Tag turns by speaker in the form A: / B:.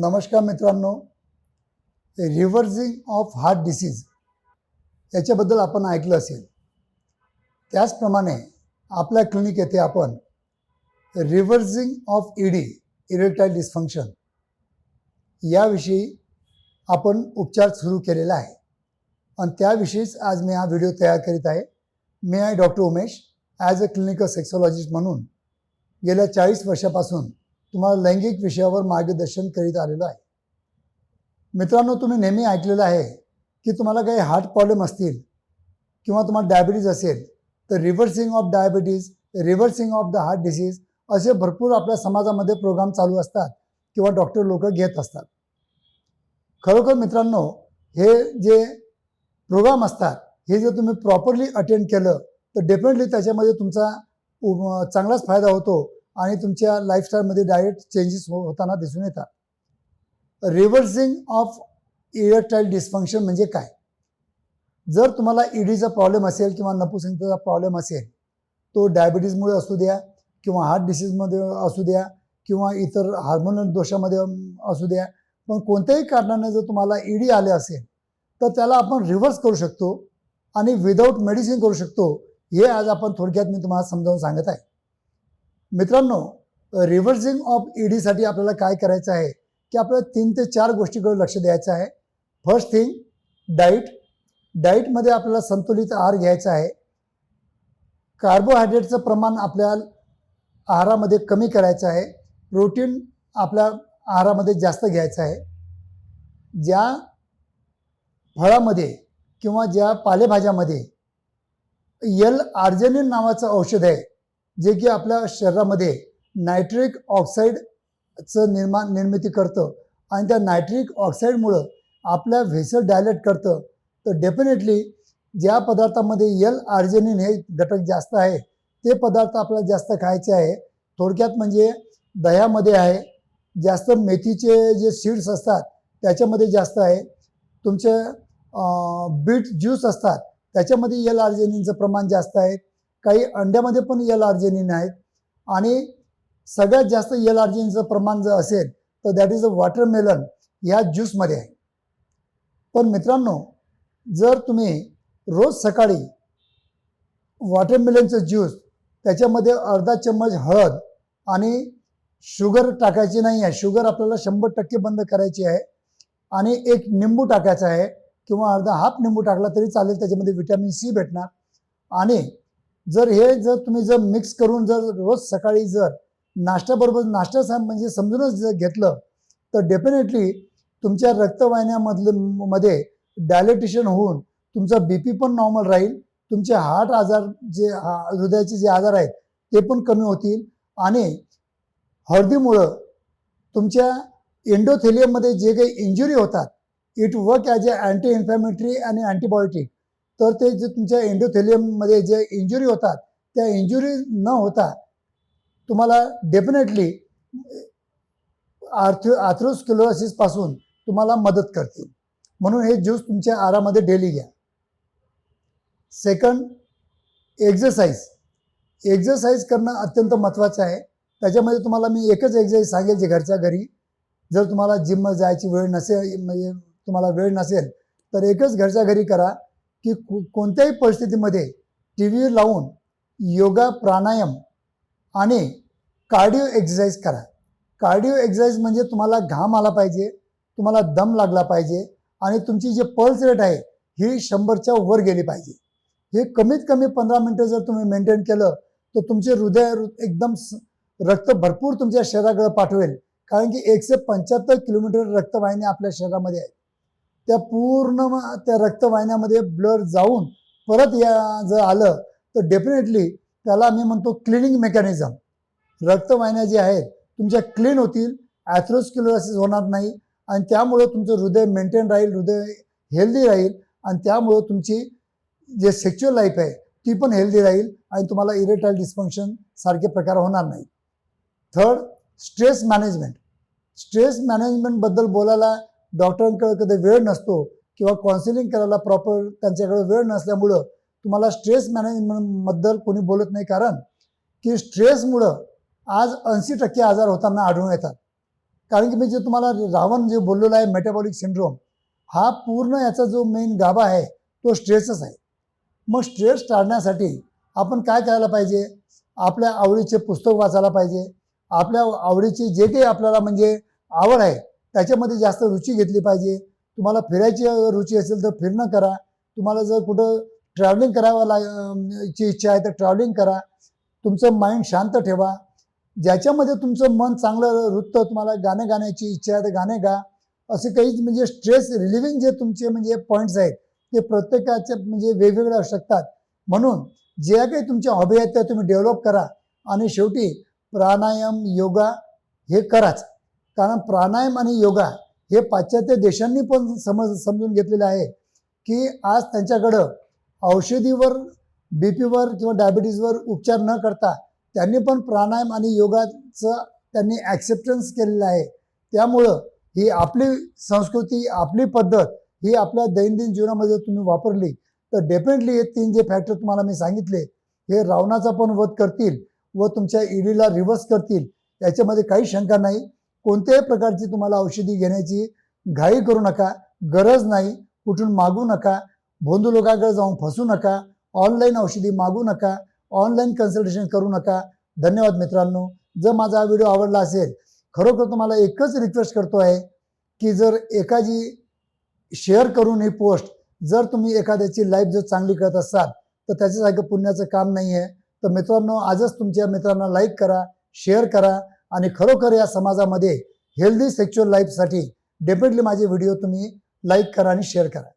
A: नमस्कार मित्रांनो. Reversing of heart disease याच्याबद्दल आपण ऐकलं असेल. त्याचप्रमाणे आपल्या क्लिनिक येथे आपण reversing of ED erectile dysfunction याविषयी आपण उपचार सुरू केलेला आहे. आणि त्याविषयीच आज मी हा व्हिडिओ तयार करीत आहे. मी आहे doctor Umesh. As a clinical sexologist म्हणून गेल्या चाळीस वर्षापासून तुम्हाला लैंगिक विषयावर मार्गदर्शन करीत आलेलो आहे. मित्रांनो तुम्ही नेहमी ऐकलेलं आहे की तुम्हाला काही हार्ट प्रॉब्लेम असतील किंवा तुम्हाला डायबिटीज असेल तर reversing of diabetes reversing of the heart disease असे भरपूर आपल्या समाजामध्ये प्रोग्राम चालू असतात किंवा डॉक्टर लोक घेत असतात. खरोखर मित्रांनो हे जे प्रोग्राम असतात हे जर तुम्ही प्रॉपरली अटेंड केलं तर डेफिनेटली त्याच्यामध्ये तुमचा चांगलाच फायदा होतो. आणि तुमच्या लाईफस्टाईलमध्ये डायरेक्ट चेंजेस हो होताना दिसून येतात. रिव्हर्सिंग ऑफ इरेक्टाईल डिस्फंक्शन म्हणजे काय? जर तुम्हाला ईडीचा प्रॉब्लेम असेल किंवा नपुसंकतेचा प्रॉब्लेम असेल तो डायबिटीजमुळे असू द्या किंवा हार्ट डिसीजमध्ये असू द्या किंवा इतर हार्मोनल दोषामध्ये असू द्या पण कोणत्याही कारणाने जर तुम्हाला ईडी आले असेल तर त्याला आपण रिव्हर्स करू शकतो आणि विदाऊट मेडिसिन करू शकतो. हे आज आपण थोडक्यात मी तुम्हाला समजावून सांगत आहे. मित्रांनो रिव्हर्सिंग ऑफ ईडीसाठी आपल्याला काय करायचं आहे? की आपल्याला तीन ते चार गोष्टीकडे लक्ष द्यायचं आहे. फर्स्ट थिंग डाईट डाईटमध्ये आपल्याला संतुलित आहार घ्यायचा आहे. कार्बोहायड्रेटचं प्रमाण आपल्या आहारामध्ये कमी करायचं आहे. प्रोटीन आपल्या आहारामध्ये जास्त घ्यायचं आहे. ज्या फळामध्ये किंवा ज्या पालेभाज्यामध्ये यल आर्जेनिन नावाचं औषध आहे जे की आपल्या शरीरामध्ये नायट्रिक ऑक्साईडचं निर्माण निर्मिती करतं. आणि त्या नायट्रिक ऑक्साईडमुळं आपल्या व्हेसल डायलेट करतं. तर डेफिनेटली ज्या पदार्थामध्ये यल आर्जेनिन हे घटक जास्त आहे ते पदार्थ आपल्याला जास्त खायचे आहे. थोडक्यात म्हणजे दह्यामध्ये आहे. जास्त मेथीचे जे सीड्स असतात त्याच्यामध्ये जास्त आहे. तुमचे बीट ज्यूस असतात त्याच्यामध्ये यल आर्जेनिनचं प्रमाण जास्त आहे. काही अंड्यामध्ये पण यल आर्जेनिन आहेत आणि सगळ्यात जास्त यल आर्जेनिनचं प्रमाण जर असेल तर दॅट इज अ वॉटरमेलन ह्या ज्यूसमध्ये आहे. पण मित्रांनो जर तुम्ही रोज सकाळी वॉटरमेलनचं ज्यूस त्याच्यामध्ये अर्धा चम्मच हळद आणि शुगर टाकायची नाही आहे. शुगर आपल्याला शंभर टक्के बंद करायची आहे. आणि एक निंबू टाकायचा आहे किंवा अर्धा हाफ निंबू टाकला तरी चालेल त्याच्यामध्ये विटॅमिन सी भेटणार. आणि जर हे जर तुम्ही जर मिक्स करून जर रोज सकाळी जर नाश्त्याबरोबर नाश्ता सम- म्हणजे समजूनच जर घेतलं तर डेफिनेटली तुमच्या रक्तवाहिन्यामधलं मध्ये डायलेटेशन होऊन तुमचा बी पी पण नॉर्मल राहील. तुमचे हार्ट आजार जे हा- हृदयाचे जे आजार आहेत ते पण कमी होतील. आणि हळदीमुळं तुमच्या एंडोथेलियममध्ये जे काही इंजुरी होतात it work as a anti inflammatory आणि अँटीबायोटिक तर ते जे तुमच्या एंडोथेलियममध्ये जे इंजुरी होतात त्या इंजुरी न होता तुम्हाला डेफिनेटली आर्थ आर्थ्रोस्क्युलोसिसपासून तुम्हाला मदत करतील. म्हणून हे ज्यूस तुमच्या आरामध्ये डेली घ्या. सेकंड एक्झरसाईज एक्झरसाईज करणं अत्यंत महत्त्वाचं आहे. त्याच्यामध्ये तुम्हाला मी एकच एक्झरसाईज सांगेल जे घरच्या घरी. जर तुम्हाला जिममध्ये जायची वेळ नसेल म्हणजे तुम्हाला वेळ नसेल तर एकच घरच्या घरी करा. की कोणत्याही परिस्थितीमध्ये टी व्ही लावून योगा प्राणायाम आणि कार्डिओ एक्सरसाइज करा. कार्डिओ एक्सरसाइज म्हणजे तुम्हाला घाम आला पाहिजे तुम्हाला दम लागला पाहिजे आणि तुमची जे पल्स रेट आहे ही शंभरच्या वर गेली पाहिजे. हे कमीत कमी पंधरा मिनटं जर तुम्ही मेंटेन केलं तर तुमचे हृदय एकदम स- रक्त भरपूर तुमच्या शरीराकडे पाठवेल. कारण की एकशे पंच्याहत्तर किलोमीटर रक्तवाहिनी आपल्या शरीरामध्ये आहेत. त्या पूर्ण म- त्या रक्तवाहिन्यामध्ये ब्लड जाऊन परत या जर आलं तर डेफिनेटली त्याला मी म्हणतो क्लिनिंग मेकॅनिझम रक्तवाहिन्या ज्या आहेत तुमच्या क्लीन होतील ॲथ्रोस्क्युलोसिस होणार नाही आणि त्यामुळं तुमचं हृदय मेंटेन राहील हृदय हेल्दी राहील आणि त्यामुळं तुमची जे सेक्च्युअल लाईफ आहे ती पण हेल्दी राहील आणि तुम्हाला इरेटाईल डिस्फंक्शन सारखे प्रकार होणार नाही थर्ड स्ट्रेस मॅनेजमेंट स्ट्रेस मॅनेजमेंटबद्दल बोलायला डॉक्टरांकडे कधी वेळ नसतो किंवा काउन्सिलिंग करायला प्रॉपर त्यांच्याकडे वेळ नसल्यामुळं तुम्हाला स्ट्रेस मॅनेजमेंटबद्दल कोणी बोलत नाही. कारण की स्ट्रेसमुळं आज ऐंशी टक्के आजार होताना आढळून येतात. कारण की मी जे तुम्हाला रावण जे बोललेलं आहे मेटाबॉलिक सिंड्रोम हा पूर्ण याचा जो मेन गाभा आहे तो स्ट्रेसच आहे. मग स्ट्रेस टाळण्यासाठी आपण काय करायला पाहिजे? आपल्या आवडीचे पुस्तक वाचायला पाहिजे. आपल्या आवडीची जे काही आपल्याला म्हणजे आवड आहे त्याच्यामध्ये जास्त रुची घेतली पाहिजे. तुम्हाला फिरायची रुची असेल तर फिरणं करा. तुम्हाला जर कुठं ट्रॅव्हलिंग करावं लाग ची इच्छा आहे तर ट्रॅव्हलिंग करा. तुमचं माइंड शांत ठेवा. ज्याच्यामध्ये तुमचं मन चांगलं रुततं तुम्हाला गाणं गाण्याची इच्छा आहे तर गाणे गा. असे काही म्हणजे स्ट्रेस रिलिव्हिंग जे तुमचे म्हणजे पॉईंट्स आहेत ते प्रत्येकाचे म्हणजे वेगवेगळे असू शकतात. म्हणून ज्या काही तुमच्या हॉबी आहेत त्या तुम्ही डेव्हलप करा. आणि शेवटी प्राणायाम योगा हे कराच. कारण प्राणायाम आणि योगा हे पाश्चात्य देशांनी पण समज समजून घेतलेलं आहे की आज त्यांच्याकडं औषधीवर बी पीवर किंवा डायबिटीजवर उपचार न करता त्यांनी पण प्राणायाम आणि योगाचं त्यांनी ॲक्सेप्टन्स केलेलं आहे. त्यामुळं ही आपली संस्कृती आपली पद्धत ही आपल्या दैनंदिन जीवनामध्ये तुम्ही वापरली तर डेफिनेटली हे तीन जे फॅक्टर तुम्हाला मी सांगितले हे रावणाचा पण वध करतील व तुमच्या ईडीला रिव्हर्स करतील याच्यामध्ये काही शंका नाही. कोणत्याही प्रकारची तुम्हाला औषधी घेण्याची घाई करू नका गरज नाही कुठून मागू नका भोंदू लोकांकडे जाऊन फसू नका ऑनलाईन औषधी मागू नका ऑनलाईन कन्सल्टेशन करू नका. धन्यवाद मित्रांनो. जर माझा हा व्हिडिओ आवडला असेल खरोखर तुम्हाला एकच रिक्वेस्ट करतो आहे की जर एखादी शेअर करून ही पोस्ट जर तुम्ही एखाद्याची लाईफ जर चांगली करत असाल तर त्याच्यासारखं पुण्याचं काम नाही आहे तर मित्रांनो आजच तुमच्या मित्रांना लाईक करा शेअर करा आणि खरोखर या समाजामध्ये हेल्दी सेक्च्युअल लाईफसाठी डेफिनेटली माझे व्हिडिओ तुम्ही लाईक करा आणि शेअर करा.